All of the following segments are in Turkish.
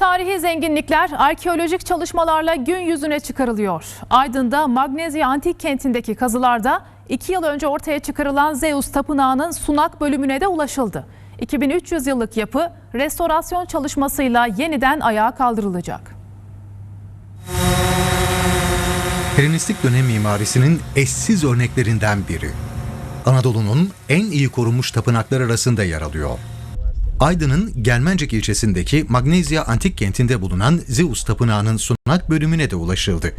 Tarihi zenginlikler arkeolojik çalışmalarla gün yüzüne çıkarılıyor. Aydın'da Magnezya Antik Kenti'ndeki kazılarda 2 yıl önce ortaya çıkarılan Zeus Tapınağı'nın sunak bölümüne de ulaşıldı. 2300 yıllık yapı restorasyon çalışmasıyla yeniden ayağa kaldırılacak. Helenistik dönem mimarisinin eşsiz örneklerinden biri. Anadolu'nun en iyi korunmuş tapınaklar arasında yer alıyor. Aydın'ın Gelmencik ilçesindeki Magnezya Antik Kenti'nde bulunan Zeus Tapınağı'nın sunak bölümüne de ulaşıldı.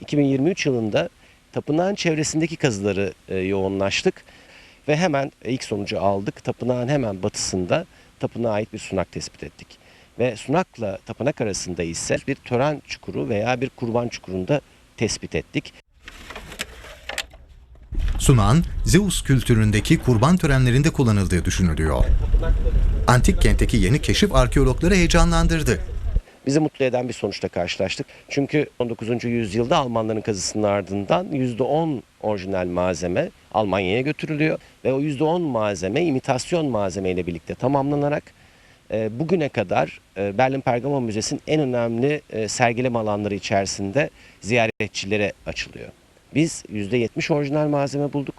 2023 yılında tapınağın çevresindeki kazıları e, yoğunlaştık ve hemen ilk sonucu aldık. Tapınağın hemen batısında tapınağa ait bir sunak tespit ettik. Ve sunakla tapınak arasında ise bir tören çukuru veya bir kurban çukurunda tespit ettik. Sunağın Zeus kültüründeki kurban törenlerinde kullanıldığı düşünülüyor. Antik kentteki yeni keşif arkeologları heyecanlandırdı. Bizi mutlu eden bir sonuçla karşılaştık. Çünkü 19. yüzyılda Almanların kazısının ardından %10 orijinal malzeme Almanya'ya götürülüyor. Ve o %10 malzeme imitasyon malzeme ile birlikte tamamlanarak e, bugüne kadar e, Berlin Pergamon Müzesi'nin en önemli e, sergileme alanları içerisinde ziyaretçilere açılıyor. Biz %70 orijinal malzeme bulduk.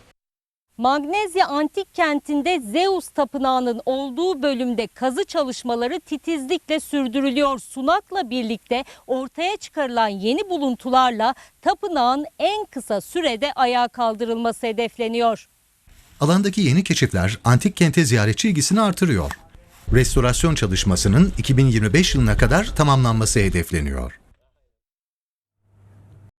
Magnezya Antik Kenti'nde Zeus Tapınağı'nın olduğu bölümde kazı çalışmaları titizlikle sürdürülüyor. Sunakla birlikte ortaya çıkarılan yeni buluntularla tapınağın en kısa sürede ayağa kaldırılması hedefleniyor. Alandaki yeni keşifler antik kente ziyaretçi ilgisini artırıyor. Restorasyon çalışmasının 2025 yılına kadar tamamlanması hedefleniyor.